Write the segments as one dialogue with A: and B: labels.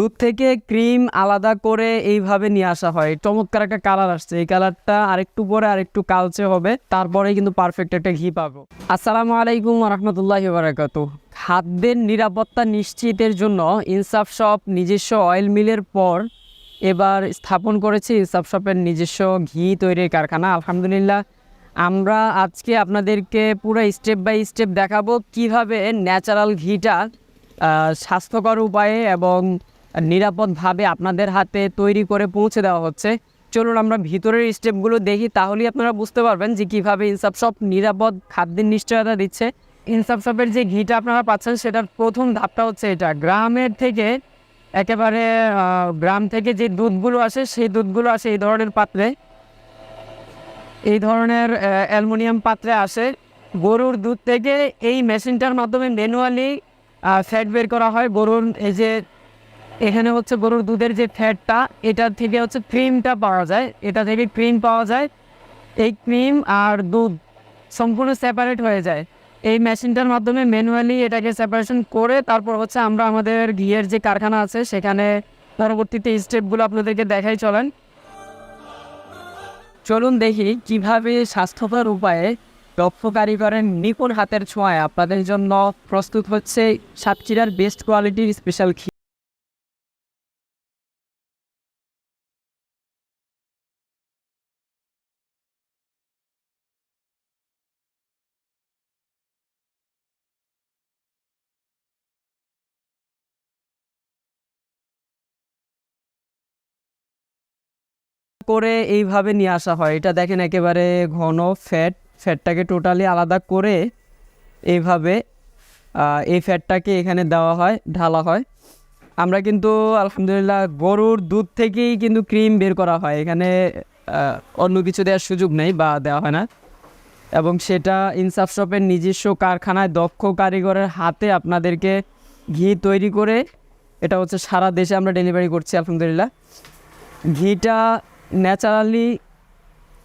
A: দুধ থেকে ক্রিম আলাদা করে এইভাবে নিয়ে আসা হয়। চমৎকার একটা কালার আসছে। এই কালারটা আরেকটু পরে আরেকটু কালচে হবে তারপরে কিন্তু পারফেক্ট একটা ঘি পাবো। আসসালামু আলাইকুম রহমতুল্লাহ বারাকাত খাদ্যের নিরাপত্তা নিশ্চিতের জন্য ইনসাফ শপ নিজস্ব অয়েল মিলের পর এবার স্থাপন করেছে ইনসাফ শপের নিজস্ব ঘি তৈরির কারখানা। আলহামদুলিল্লাহ, আমরা আজকে আপনাদেরকে পুরো স্টেপ বাই স্টেপ দেখাবো কীভাবে ন্যাচারাল ঘিটা স্বাস্থ্যকর উপায়ে এবং নিরাপদভাবে আপনাদের হাতে তৈরি করে পৌঁছে দেওয়া হচ্ছে। চলুন আমরা ভিতরের স্টেপগুলো দেখি, তাহলেই আপনারা বুঝতে পারবেন যে কীভাবে ইনসাফ নিরাপদ খাদ্যের নিশ্চয়তা দিচ্ছে। ইনসাফ শপের যে ঘিটা আপনারা পাচ্ছেন, সেটার প্রথম ধাপটা হচ্ছে এটা। গ্রামের থেকে একেবারে গ্রাম থেকে যে দুধগুলো আসে, সেই দুধগুলো আসে এই ধরনের পাত্রে। এই ধরনের অ্যালুমিনিয়াম পাত্রে আসে। গরুর দুধ থেকে এই মেশিনটার মাধ্যমে ম্যানুয়ালি ফ্যাট বের করা হয়। গরুর এই যে এখানে হচ্ছে গরুর দুধের যে ফ্যাটটা এটা থেকে হচ্ছে ক্রিমটা পাওয়া যায়। এটা থেকে ক্রিম পাওয়া যায়। এই ক্রিম আর দুধ সম্পূর্ণ সেপারেট হয়ে যায়। এই মেশিনটার মাধ্যমে ম্যানুয়ালি এটাকে সেপারেশন করে তারপর হচ্ছে আমরা আমাদের ঘিয়ের যে কারখানা আছে, সেখানে পরবর্তীতে স্টেপগুলো আপনাদেরকে দেখাই চলেন। চলুন দেখি কীভাবে স্বাস্থ্যকর উপায়ে দক্ষ কারিগরের নিপুণ হাতের ছোঁয়ায়। আপনাদের জন্য প্রস্তুত হচ্ছে সাতক্ষীরার বেস্ট কোয়ালিটির স্পেশাল করে এইভাবে নিয়ে আসা হয়। এটা দেখেন একেবারে ঘন ফ্যাট ফ্যাটটাকে টোটালি আলাদা করে এইভাবে এই ফ্যাটটাকে এখানে দেওয়া হয়, ঢালা হয়। আমরা কিন্তু, আলহামদুলিল্লাহ, গরুর দুধ থেকেই কিন্তু ক্রিম বের করা হয়। এখানে অন্য কিছু দেওয়ার সুযোগ নেই বা দেওয়া হয় না। এবং সেটা ইনসাফ শপের নিজস্ব কারখানায় দক্ষ কারিগরের হাতে আপনাদেরকে ঘি তৈরি করে, এটা হচ্ছে সারা দেশে আমরা ডেলিভারি করছি, আলহামদুলিল্লাহ। ঘিটা ন্যাচারালি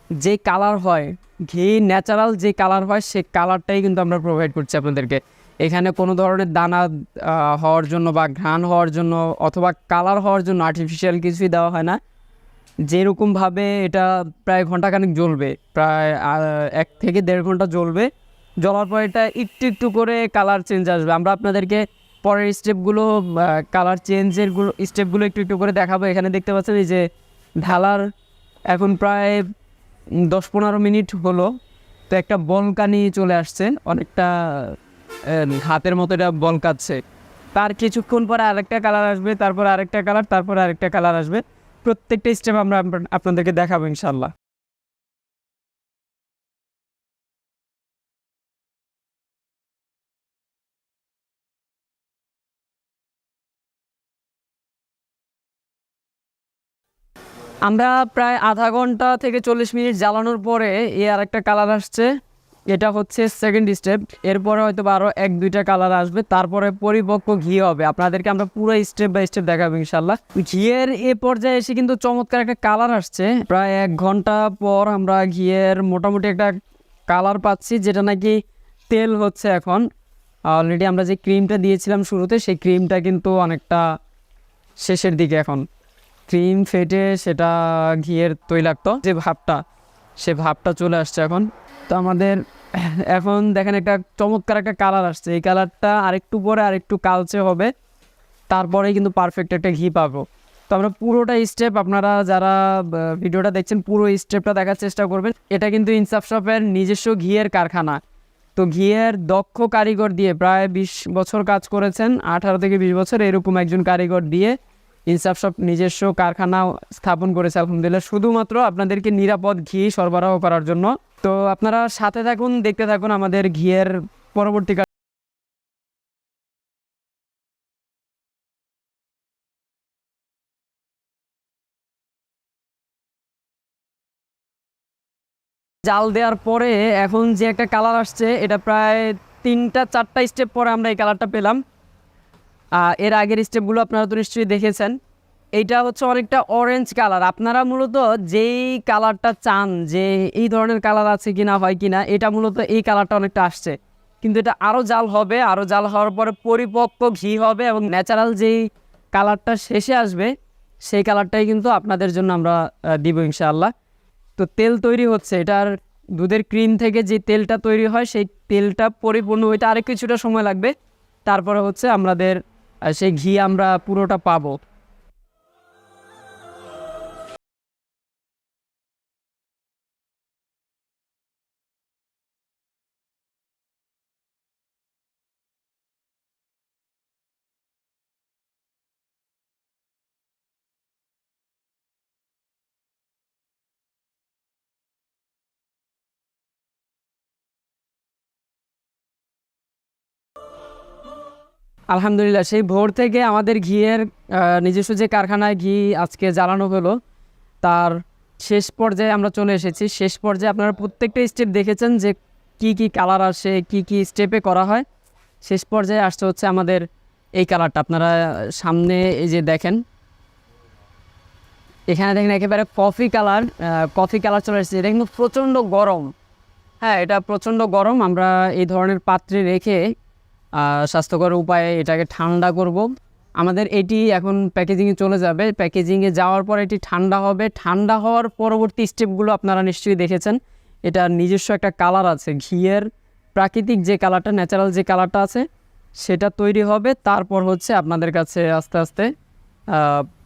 A: যে কালার হয়, ঘি ন্যাচারাল যে কালার হয়, সে কালারটাই কিন্তু আমরা প্রোভাইড করছি আপনাদেরকে। এখানে কোনো ধরনের দানা হওয়ার জন্য বা ঘ্রাণ হওয়ার জন্য অথবা কালার হওয়ার জন্য আর্টিফিশিয়াল কিছুই দেওয়া হয় না। যেরকমভাবে এটা প্রায় ঘন্টাখানেক জ্বলবে, প্রায় এক থেকে দেড় ঘণ্টা জ্বলবে। জ্বলার পর এটা একটু একটু করে কালার চেঞ্জ আসবে। আমরা আপনাদেরকে পরের স্টেপগুলো কালার চেঞ্জেরগুলো স্টেপগুলো একটু একটু করে দেখাবো। এখানে দেখতে পাচ্ছেন এই যে ঢালার এখন প্রায় দশ পনেরো মিনিট হলো। তো একটা বলকানি চলে আসছে অনেকটা হাতের মতো এটা বলকাচ্ছে। তার কিছুক্ষণ পরে আরেকটা কালার আসবে, তারপর আরেকটা কালার, তারপর আরেকটা কালার আসবে। প্রত্যেকটা স্টেপ আমরা আপনাদেরকে দেখাবো ইনশাল্লাহ আমরা প্রায় আধা ঘণ্টা থেকে চল্লিশ মিনিট জ্বালানোর পরে এ আর একটা কালার আসছে। এটা হচ্ছে সেকেন্ড স্টেপ এরপরে হয়তো আরও এক, দুইটা কালার আসবে। তারপরে পরিপক্ক ঘি হবে। আপনাদেরকে আমরা পুরো স্টেপ বাই স্টেপ দেখাবো ইনশাল্লাহ ঘিয়ের এ পর্যায়ে এসে কিন্তু চমৎকার একটা কালার আসছে। প্রায় এক ঘণ্টা পর আমরা ঘিয়ের মোটামুটি একটা কালার পাচ্ছি, যেটা নাকি তেল হচ্ছে এখন। অলরেডি আমরা যে ক্রিমটা দিয়েছিলাম শুরুতে, সেই ক্রিমটা কিন্তু অনেকটা শেষের দিকে এখন। ক্রিম ফেটে সেটা ঘিয়ের তৈলাক্ত যে ভাবটা, সে ভাবটা চলে আসছে এখন। তো আমাদের এখন দেখেন একটা চমৎকার একটা কালার আসছে। এই কালারটা আরেকটু পরে আরেকটু কালচে হবে। তারপরেই কিন্তু পারফেক্ট একটা ঘি পাবো। তো আমরা পুরোটা স্টেপ আপনারা যারা ভিডিওটা দেখছেন, পুরো স্টেপটা দেখার চেষ্টা করবেন। এটা কিন্তু ইনসাফ শপের নিজস্ব ঘিয়ের কারখানা। তো ঘিয়ের দক্ষ কারিগর দিয়ে প্রায় বিশ বছর কাজ করেছেন। আঠারো থেকে বিশ বছর এরকম একজন কারিগর দিয়ে ইনসাফ শপ নিজস্ব কারখানা স্থাপন করেছে, আলহামদুলিল্লাহ। শুধুমাত্র আপনাদেরকে নিরাপদ ঘি সরবরাহ করার জন্য। তো আপনারা সাথে থাকুন, দেখতে থাকুন আমাদের ঘিয়ের পরবর্তী জাল দেওয়ার পরে এখন যে একটা কালার আসছে, এটা প্রায় তিনটা, চারটা স্টেপ পরে আমরা এই কালারটা পেলাম। এর আগের স্টেপগুলো আপনারা তো নিশ্চয়ই দেখেছেন। এইটা হচ্ছে অনেকটা অরেঞ্জ কালার আপনারা মূলত যেই কালারটা চান, যে এই ধরনের কালার আছে কিনা, হয় কিনা, এটা মূলত এই কালারটা অনেকটা আসছে। কিন্তু এটা আরও জাল হবে আরও জাল হওয়ার পরে পরিপক্ক ঘি হবে এবং ন্যাচারাল যেই কালারটা শেষে আসবে, সেই কালারটাই কিন্তু আপনাদের জন্য আমরা দিব ইনশাআল্লাহ। তো তেল তৈরি হচ্ছে, এটার দুধের ক্রিম থেকে যে তেলটা তৈরি হয়, সেই তেলটা পরিপূর্ণ হইতে আরেক কিছুটা সময় লাগবে। তারপরে হচ্ছে আমাদের সেই ঘি আমরা পুরোটা পাবো। আলহামদুলিল্লাহ, সেই ভোর থেকে আমাদের ঘিয়ের নিজস্ব যে কারখানায় ঘি আজকে জ্বালানো হলো, তার শেষ পর্যায়ে আমরা চলে এসেছি। শেষ পর্যায়ে আপনারা প্রত্যেকটা স্টেপ দেখেছেন যে কি কি কালার আসে, কি কি স্টেপে করা হয়। শেষ পর্যায়ে আসতে হচ্ছে আমাদের এই কালারটা আপনারা সামনে এই যে দেখেন, এখানে দেখেন একেবারে কফি কালার কফি কালার চলে এসেছে। এটা কিন্তু প্রচণ্ড গরম। হ্যাঁ এটা প্রচণ্ড গরম। আমরা এই ধরনের পাত্রে রেখে স্বাস্থ্যকর উপায়ে এটাকে ঠান্ডা করব। আমাদের এটি এখন প্যাকেজিংয়ে চলে যাবে। প্যাকেজিংয়ে যাওয়ার পর এটি ঠান্ডা হবে। ঠান্ডা হওয়ার পরবর্তী স্টেপগুলো আপনারা নিশ্চয়ই দেখেছেন। এটা নিজস্ব একটা কালার আছে। ঘিয়ের প্রাকৃতিক যে কালারটা ন্যাচারাল যে কালারটা আছে, সেটা তৈরি হবে। তারপর হচ্ছে আপনাদের কাছে আস্তে আস্তে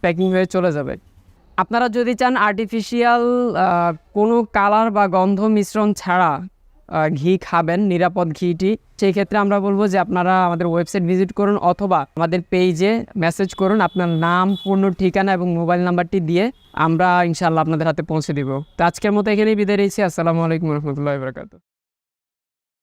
A: প্যাকিং হয়ে চলে যাবে। আপনারা যদি চান আর্টিফিশিয়াল কোনো কালার বা গন্ধ মিশ্রণ ছাড়া ঘি খাবেন, নিরাপদ ঘিটি। সেই ক্ষেত্রে আমরা বলব যে আপনারা আমাদের ওয়েবসাইট ভিজিট করুন অথবা আমাদের পেজে মেসেজ করুন। আপনার নাম, পূর্ণ ঠিকানা এবং মোবাইল নাম্বারটি দিয়ে আমরা ইনশাল্লাহ আপনাদের হাতে পৌঁছে দিব। তো আজকের মতো এখানেই বিদায় রয়েছি আসসালামু আলাইকুম রহমতুল্লাহ বরকাত